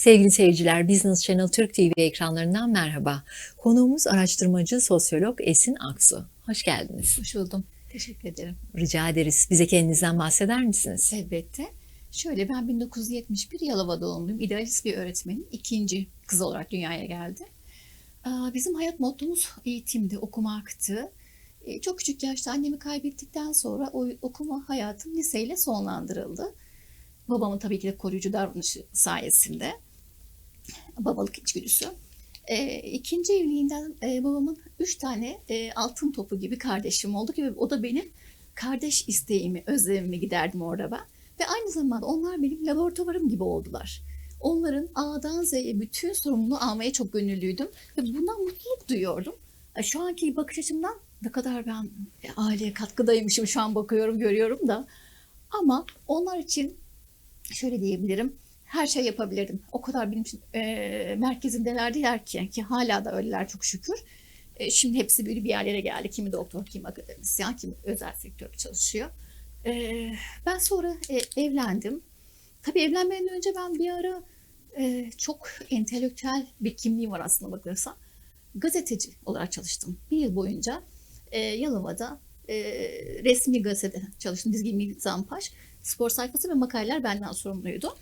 Sevgili seyirciler, Business Channel Türk TV ekranlarından merhaba. Konuğumuz araştırmacı sosyolog Esin Aksu. Hoş geldiniz. Hoş buldum. Teşekkür ederim. Rica ederiz. Bize kendinizden bahseder misiniz? Elbette. Şöyle ben 1971 Yalova doğumluyum. İdealist bir öğretmenim. İkinci kız olarak dünyaya geldi. Bizim hayat mottomuz eğitimdi, okumaktı. E, Çok küçük yaşta annemi kaybettikten sonra o okuma hayatım liseyle sonlandırıldı. Babamın tabii ki de koruyucu davranışı sayesinde. Babalık içgüdüsü. E, ikinci evliliğinden e, babamın üç tane e, altın topu gibi kardeşim oldu ki o da benim kardeş isteğimi, özlemimi giderdim orada ben. Ve aynı zamanda onlar benim laboratuvarım gibi oldular. Onların A'dan Z'ye bütün sorumluluğu almaya çok gönüllüydüm ve buna mutluluk duyuyordum. E, Şu anki bakış açımdan ne kadar ben e, aileye katkıdaymışım şu an bakıyorum, görüyorum da. Ama onlar için şöyle diyebilirim, her şey yapabilirdim. O kadar benim için e, merkezindelerdiler ki, ki hala da öyleler çok şükür. E, şimdi hepsi böyle bir yerlere geldi. Kimi doktor, kimi akademisyen, kimi özel sektörde çalışıyor. E, ben sonra e, evlendim. Tabii evlenmeden önce ben bir ara e, çok entelektüel bir kimliğim var aslında bakılırsa. Gazeteci olarak çalıştım. Bir yıl boyunca e, Yalova'da e, resmi gazetede çalıştım. Dizgi Mizampaş. Spor sayfası ve makaleler benden sorumluydu.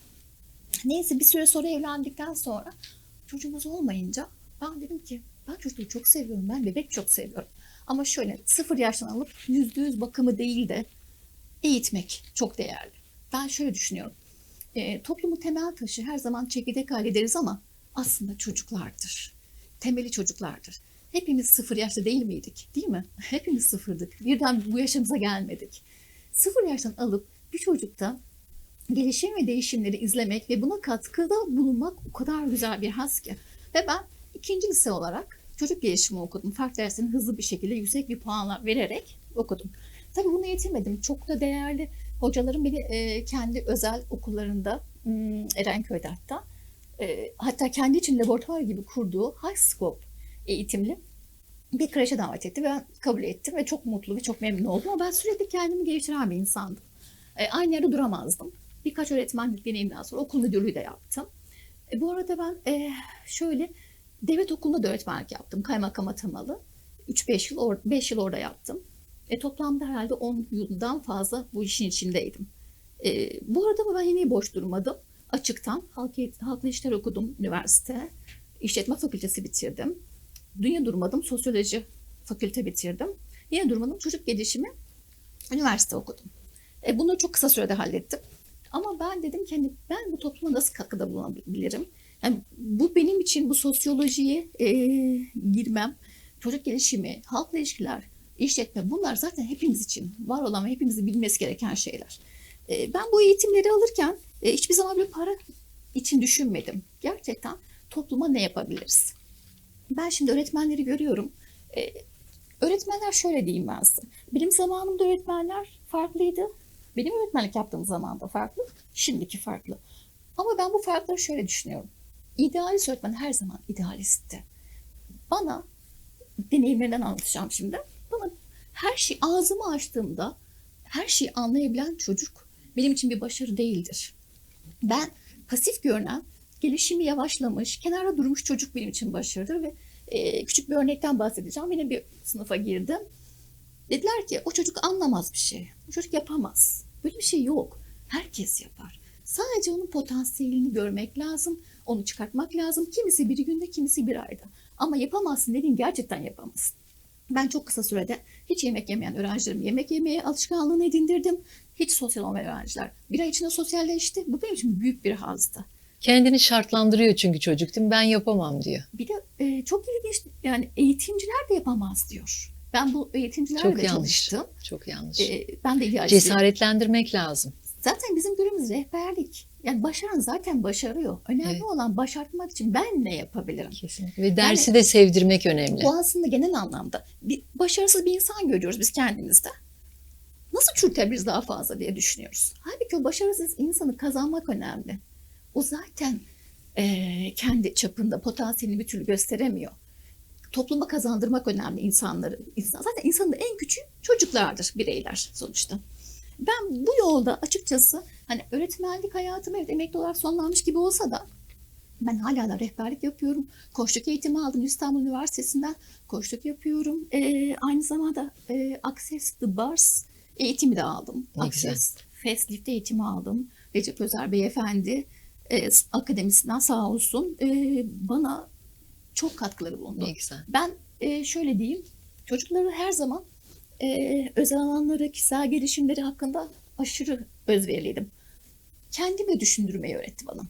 Neyse bir süre sonra evlendikten sonra çocuğumuz olmayınca ben dedim ki ben çocuğu çok seviyorum. Ben bebek çok seviyorum. Ama şöyle sıfır yaştan alıp yüzde yüz bakımı değil de eğitmek çok değerli. Ben şöyle düşünüyorum. E, toplumun temel taşı her zaman çekirdek hale deriz ama aslında çocuklardır. Temeli çocuklardır. Hepimiz sıfır yaşta değil miydik? Değil mi? Hepimiz sıfırdık. Birden bu yaşımıza gelmedik. Sıfır yaştan alıp bir çocukta gelişim ve değişimleri izlemek ve buna katkıda bulunmak o kadar güzel bir haz ki. Ve ben ikinci lise olarak çocuk gelişimi okudum. Fark dersini hızlı bir şekilde yüksek bir puanla vererek okudum. Tabii bunu yetinmedim. Çok da değerli hocalarım beni e, kendi özel okullarında hmm, Erenköy'de hatta e, hatta kendi için laboratuvar gibi kurduğu high scope eğitimli bir kreşe davet etti ben kabul ettim ve çok mutlu ve çok memnun oldum ama ben sürekli kendimi geliştiren bir insandım. E, aynı yerde duramazdım. Birkaç öğretmenlik deneyimden sonra okul müdürlüğü de yaptım. E, bu arada ben e, şöyle devlet okulunda da öğretmenlik yaptım. Kaymakam atamalı. 3-5 yıl, or- 5 yıl orada yaptım. E, toplamda herhalde 10 yıldan fazla bu işin içindeydim. E, bu arada ben yine boş durmadım. Açıktan halk, halkla işler okudum üniversite. İşletme fakültesi bitirdim. Dünya durmadım. Sosyoloji fakülte bitirdim. Yine durmadım. Çocuk gelişimi üniversite okudum. E, bunu çok kısa sürede hallettim. Ama ben dedim ki hani ben bu topluma nasıl katkıda bulunabilirim? Yani bu benim için bu sosyolojiye e, girmem, çocuk gelişimi, halkla ilişkiler, işletme bunlar zaten hepimiz için var olan ve hepimizin bilmesi gereken şeyler. E, ben bu eğitimleri alırken e, hiçbir zaman bir para için düşünmedim. Gerçekten topluma ne yapabiliriz? Ben şimdi öğretmenleri görüyorum. E, öğretmenler şöyle diyeyim ben size. Benim zamanımda öğretmenler farklıydı. Benim öğretmenlik yaptığım zaman da farklı, şimdiki farklı. Ama ben bu farkları şöyle düşünüyorum. İdealist öğretmen her zaman idealistti. Bana, deneyimlerinden anlatacağım şimdi. Bana her şey ağzımı açtığımda her şeyi anlayabilen çocuk benim için bir başarı değildir. Ben pasif görünen, gelişimi yavaşlamış, kenara durmuş çocuk benim için başarıdır ve e, küçük bir örnekten bahsedeceğim. Yine bir sınıfa girdim. Dediler ki o çocuk anlamaz bir şey. O çocuk yapamaz. Böyle bir şey yok. Herkes yapar. Sadece onun potansiyelini görmek lazım. Onu çıkartmak lazım. Kimisi bir günde, kimisi bir ayda. Ama yapamazsın dediğin gerçekten yapamazsın. Ben çok kısa sürede hiç yemek yemeyen öğrencilerimi yemek yemeye alışkanlığını edindirdim. Hiç sosyal olmayan öğrenciler. Bir ay içinde sosyalleşti. Bu benim için büyük bir hazdı. Kendini şartlandırıyor çünkü çocuk değil mi? Ben yapamam diyor. Bir de e, çok ilginç yani eğitimciler de yapamaz diyor. Ben bu eğitimcilerle Çok de yanlış. çalıştım. Çok yanlış. E, ben de idealistiyim. Cesaretlendirmek lazım. Zaten bizim görevimiz rehberlik. Yani başaran zaten başarıyor. Önemli Evet. olan başartmak için ben ne yapabilirim? Kesinlikle. Ve dersi de sevdirmek önemli. Bu aslında genel anlamda. Bir, başarısız bir insan görüyoruz biz kendimizde. Nasıl çürütebiliriz daha fazla diye düşünüyoruz. Halbuki o başarısız insanı kazanmak önemli. O zaten eee, kendi çapında potansiyelini bir türlü gösteremiyor. Topluma kazandırmak önemli insanları. İnsan, zaten insanın en küçüğü çocuklardır, bireyler sonuçta. Ben bu yolda açıkçası hani öğretmenlik hayatım evet emekli olarak sonlanmış gibi olsa da Ben hala da rehberlik yapıyorum. Koçluk eğitimi aldım İstanbul Üniversitesi'nden. Koçluk yapıyorum. Ee, aynı zamanda e, Access the Bars eğitimi de aldım. Ne. Access Facelift eğitimi aldım. Recep Özer Beyefendi e, akademisinden sağ olsun e, bana çok katkıları bulundu. Ne güzel. Ben e, şöyle diyeyim, çocukları her zaman e, özel alanları, kişisel gelişimleri hakkında aşırı özveriliydim. Kendimi düşündürmeyi öğretti bana.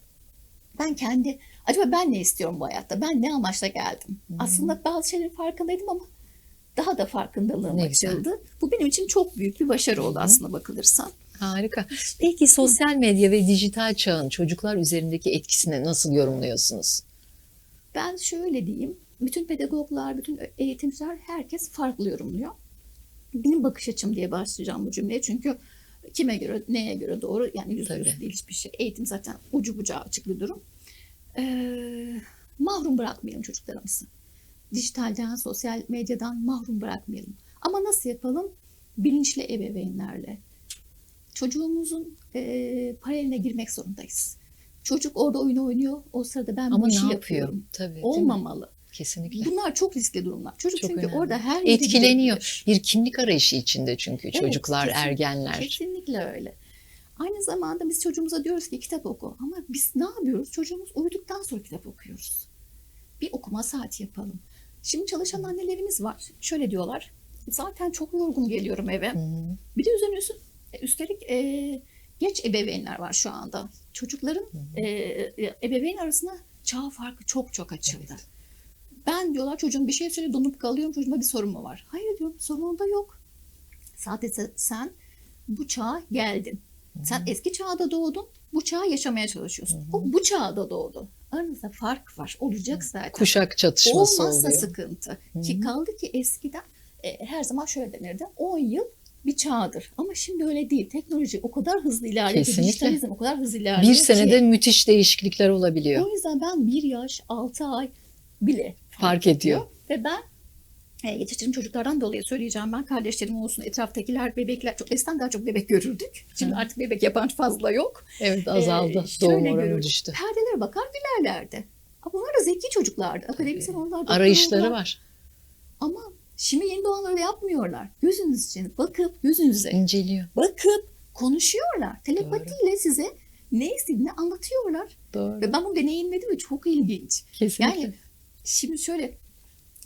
Ben kendi, acaba ben ne istiyorum bu hayatta? Ben ne amaçla geldim? Aslında bazı şeylerin farkındaydım ama daha da farkındalığım Ne güzel. açıldı. Bu benim için çok büyük bir başarı oldu aslında bakılırsa. Harika. Peki sosyal medya ve dijital çağın çocuklar üzerindeki etkisini nasıl yorumluyorsunuz? Ben şöyle diyeyim, bütün pedagoglar, bütün eğitimciler herkes farklı yorumluyor. Benim bakış açım diye başlayacağım bu cümleye çünkü kime göre, neye göre doğru yani yüzde yüz değil hiçbir şey. Eğitim zaten ucu bucağı açık bir durum. Ee, mahrum bırakmayalım çocuklarımızı. Dijitalden, sosyal medyadan mahrum bırakmayalım. Ama nasıl yapalım? Bilinçli ebeveynlerle. Çocuğumuzun e, pareline girmek zorundayız. Çocuk orada oyun oynuyor. O sırada ben Ama bu işi ne yapıyorum. yapıyor? Tabii. Olmamalı. Kesinlikle. Bunlar çok riskli durumlar. Çocuk Çok çünkü önemli. orada her yere Etkileniyor. gidebilir. Bir kimlik arayışı içinde çünkü Evet, çocuklar, kesin- ergenler. Kesinlikle öyle. Aynı zamanda biz çocuğumuza diyoruz ki kitap oku. Ama biz ne yapıyoruz? Çocuğumuz uyuduktan sonra kitap okuyoruz. Bir okuma saati yapalım. Şimdi çalışan annelerimiz var. Şöyle diyorlar. Zaten çok yorgun geliyorum eve. Hı hı. Bir de üzerine üstelik e, geç ebeveynler var şu anda. Çocukların e, ebeveyn arasında çağ farkı çok çok açıldı. Ben diyorlar çocuğum bir şey söyle donup kalıyorum çocuğuma bir sorun mu var? Hayır diyorum sorun da yok. Sadece sen bu çağa geldin. Sen eski çağda doğdun bu çağı yaşamaya çalışıyorsun. O bu çağda doğdu. Aranızda fark var. Olacak zaten. Kuşak çatışması Olmazsa oluyor. sıkıntı. Ki kaldı ki eskiden e, her zaman şöyle denirdi. 10 yıl bir çağdır. Ama şimdi öyle değil. Teknoloji o kadar hızlı ilerliyor. ki, Kesinlikle. Dijitalizm o kadar hızlı ilerliyor. Bir senede ki, müthiş değişiklikler olabiliyor. o yüzden ben bir yaş, 6 ay bile Fark ediyor. Ve ben e, yetiştirdiğim çocuklardan dolayı söyleyeceğim ben kardeşlerim olsun etraftakiler bebekler çok eskiden daha çok bebek görürdük. Şimdi artık bebek yapan fazla yok. Evet azaldı. Ee, şöyle Doğum oranı düştü. Perdelere bakar gülerlerdi. Ama bunlar da zeki çocuklardı. Akademisyen onlar da Arayışları var. Ama şimdi yeni doğanlar öyle yapmıyorlar. Gözünüz için bakıp gözünüze İnceliyor. bakıp konuşuyorlar. Telepatiyle size ne istediğini anlatıyorlar. Doğru. Ve ben bunu deneyimledim ve çok ilginç. Kesinlikle. Yani şimdi şöyle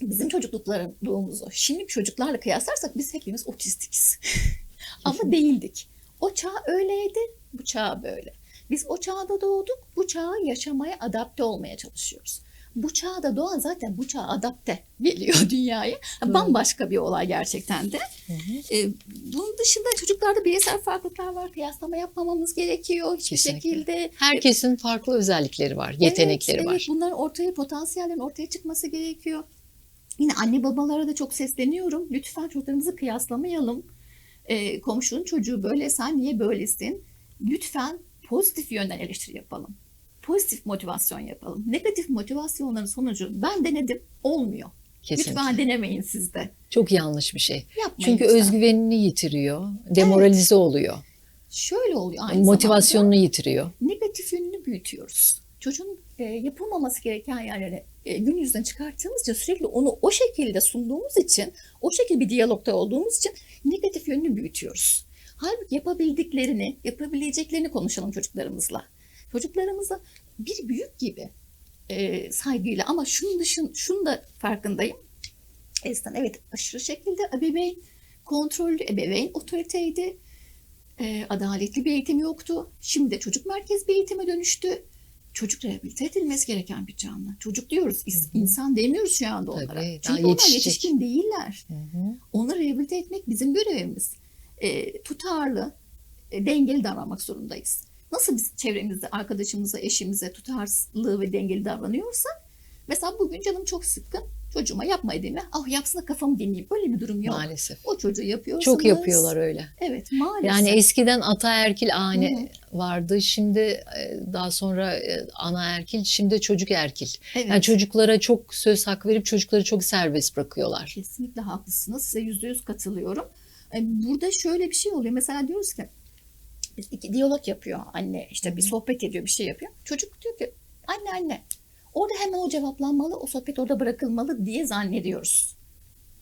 bizim çocukluklarımızı şimdi çocuklarla kıyaslarsak biz hepimiz otistikiz. Ama değildik. O çağ öyleydi, bu çağ böyle. Biz o çağda doğduk, bu çağı yaşamaya adapte olmaya çalışıyoruz. Bu çağda doğan zaten bu çağa adapte geliyor dünyaya. Doğru. Bambaşka bir olay gerçekten de. Hı hı. Ee, bunun dışında çocuklarda bireysel farklılıklar var. Kıyaslama yapmamamız gerekiyor hiçbir Kesinlikle. şekilde. Herkesin farklı özellikleri var, yetenekleri evet, var. Evet, bunların ortaya potansiyellerin ortaya çıkması gerekiyor. Yine anne babalara da çok sesleniyorum. Lütfen çocuklarımızı kıyaslamayalım. Ee, komşunun çocuğu böyle sen niye böylesin? Lütfen pozitif yönden eleştiri yapalım. Pozitif motivasyon yapalım. Negatif motivasyonların sonucu ben denedim olmuyor. Kesinlikle. Lütfen denemeyin siz de. Çok yanlış bir şey. Yapmayın Çünkü lütfen. özgüvenini yitiriyor, demoralize oluyor, Şöyle oluyor aynı motivasyonunu yitiriyor. negatif yönünü büyütüyoruz. Çocuğun e, yapılmaması gereken yerlere e, gün yüzüne çıkarttığımız için sürekli onu o şekilde sunduğumuz için, o şekilde bir diyalogda olduğumuz için negatif yönünü büyütüyoruz. Halbuki yapabildiklerini, yapabileceklerini konuşalım çocuklarımızla. Çocuklarımıza bir büyük gibi e, saygıyla ama şunun dışın, şunu da farkındayım. Eskiden evet aşırı şekilde ebeveyn, kontrollü ebeveyn otoriteydi. E, adaletli bir eğitim yoktu. Şimdi de çocuk merkezli bir eğitime dönüştü. Çocuk rehabilite edilmesi gereken bir canlı. Çocuk diyoruz, is- insan demiyoruz şu anda onlara. Tabii, Çünkü onlar yetişecek. yetişkin değiller. Onları rehabilite etmek bizim görevimiz. E, tutarlı, e, dengeli davranmak zorundayız. Nasıl biz çevremizde arkadaşımıza, eşimize tutarlı ve dengeli davranıyorsak mesela bugün canım çok sıkkın. Çocuğuma yapma dediğime ah yapsın da kafamı dinleyeyim. Böyle bir durum yok. Maalesef. O çocuğu yapıyorsunuz. Çok yapıyorlar öyle. Evet maalesef. Yani eskiden ataerkil ane Hı vardı. Şimdi e, daha sonra e, anaerkil, şimdi çocuk erkil. evet. Yani çocuklara çok söz hak verip çocukları çok serbest bırakıyorlar. Kesinlikle haklısınız. Size yüzde yüz katılıyorum. E, Burada şöyle bir şey oluyor. Mesela diyoruz ki biz iki diyalog yapıyor anne işte bir sohbet ediyor bir şey yapıyor. Çocuk diyor ki anne anne Orada hemen o cevaplanmalı, o sohbet orada bırakılmalı diye zannediyoruz.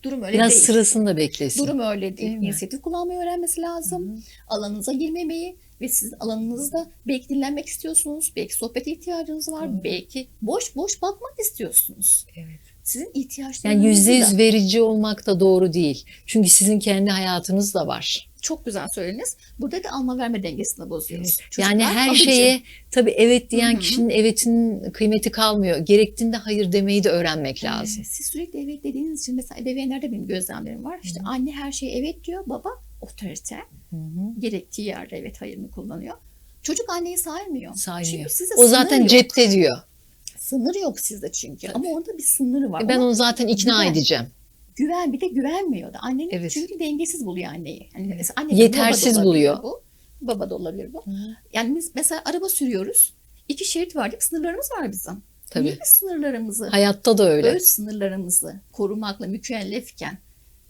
Durum öyle Biraz değil. sırasında beklesin. Durum öyle değil. Değil? İnisiyatif kullanmayı öğrenmesi lazım. Alanınıza girmemeyi ve siz alanınızda belki dinlenmek istiyorsunuz. Belki sohbete ihtiyacınız var. Belki boş boş bakmak istiyorsunuz. Evet. Sizin ihtiyaçlarınızı Yani yüzde da- yüz verici olmak da doğru değil. Çünkü sizin kendi hayatınız da var. Çok güzel söylediniz. Burada da alma verme dengesini bozuyoruz. Çocuklar yani her alıcı. şeye tabii evet diyen Hı hı. kişinin evetinin kıymeti kalmıyor. Gerektiğinde hayır demeyi de öğrenmek lazım. Ee, Siz sürekli evet dediğiniz için mesela ebeveynlerde benim gözlemlerim var. İşte anne her şeye evet diyor, baba otorite. Hı hı. Gerektiği yerde evet hayırını kullanıyor. Çocuk anneyi saymıyor. Saymıyor. Çünkü sizde O zaten yok. cepte diyor. Sınır yok sizde çünkü. Ama orada bir sınırı var. Ben Ona onu zaten ikna Güven. edeceğim. Güven bir de güvenmiyor da. Annenin Evet. çünkü dengesiz buluyor anneyi. Yani mesela anne Yetersiz baba buluyor. Bu. Baba da olabilir bu. Yani biz mesela araba sürüyoruz. İki şerit var değil mi? Sınırlarımız var bizim. Tabii. Niye sınırlarımızı Hayatta da öyle. öz sınırlarımızı korumakla mükellefken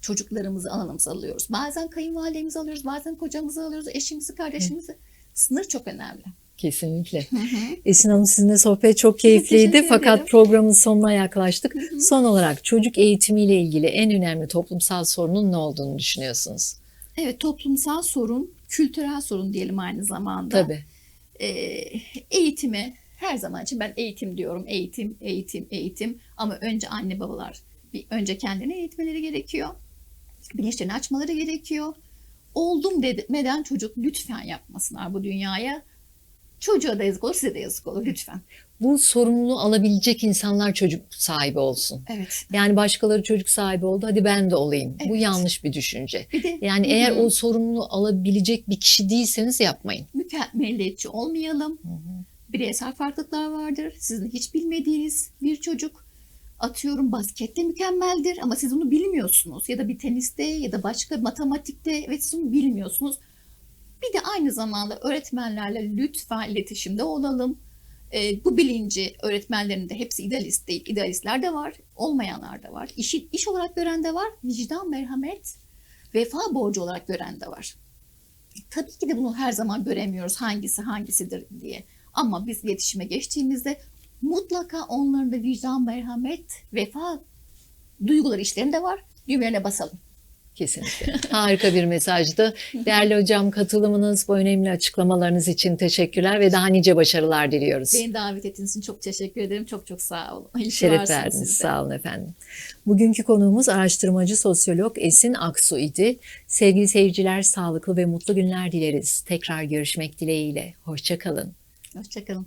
çocuklarımızı alanımıza alıyoruz. Bazen kayınvalidemizi alıyoruz, bazen kocamızı alıyoruz, eşimizi, kardeşimizi. Sınır çok önemli. Kesinlikle. Esin Hanım sizinle sohbet çok keyifliydi fakat programın sonuna yaklaştık. Son olarak çocuk eğitimiyle ilgili en önemli toplumsal sorunun ne olduğunu düşünüyorsunuz? Evet, toplumsal sorun, kültürel sorun diyelim aynı zamanda. Tabii. Ee, eğitimi her zaman için ben eğitim diyorum. Eğitim, eğitim, eğitim. Ama önce anne babalar bir önce kendini eğitmeleri gerekiyor. Bilinçlerini açmaları gerekiyor. Oldum demeden çocuk lütfen yapmasınlar bu dünyaya. Çocuğa da yazık olur, size de yazık olur lütfen. Bu sorumluluğu alabilecek insanlar çocuk sahibi olsun. Evet. Yani başkaları çocuk sahibi oldu hadi ben de olayım. Bu Evet. yanlış bir düşünce. Bir de Yani Hı eğer hı. o sorumluluğu alabilecek bir kişi değilseniz yapmayın. mükemmeliyetçi olmayalım. Bireysel farklılıklar vardır. Sizin hiç bilmediğiniz bir çocuk atıyorum baskette mükemmeldir ama siz onu bilmiyorsunuz. Ya da bir teniste ya da başka matematikte ve siz onu bilmiyorsunuz. Bir de aynı zamanda öğretmenlerle lütfen iletişimde olalım. Ee, bu bilinci öğretmenlerin de hepsi idealist değil. İdealistler de var, olmayanlar da var. İşi, iş olarak gören de var. Vicdan, merhamet, vefa borcu olarak gören de var. Tabii ki de bunu her zaman göremiyoruz hangisi hangisidir diye. Ama biz iletişime geçtiğimizde mutlaka onların da vicdan, merhamet, vefa duyguları işlerinde var. Düğmelerine basalım. Kesinlikle. Harika bir mesajdı. Değerli hocam katılımınız, bu önemli açıklamalarınız için teşekkürler ve daha nice başarılar diliyoruz. Beni davet ettiğiniz için çok teşekkür ederim. Çok çok sağ olun. İyi Şeref verdiniz. siz de. Sağ olun efendim. Bugünkü konuğumuz araştırmacı sosyolog Esin Aksu idi. Sevgili seyirciler sağlıklı ve mutlu günler dileriz. Tekrar görüşmek dileğiyle. Hoşçakalın. Hoşçakalın.